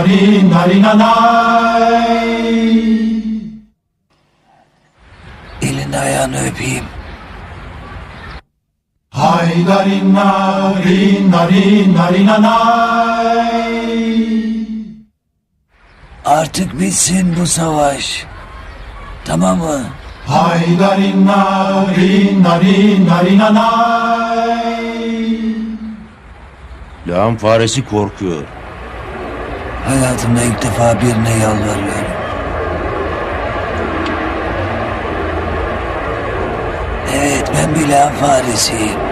nari nari nanay. Elini ayağını öpeyim. Haydarin nari nari nari nanay. Artık bitsin bu savaş. Tamam mı? Haydarin nari nari nari nanay. Lağım faresi korkuyor. Hayatımda ilk defa birine yalvarıyorum. Evet ben bir lağım faresiyim.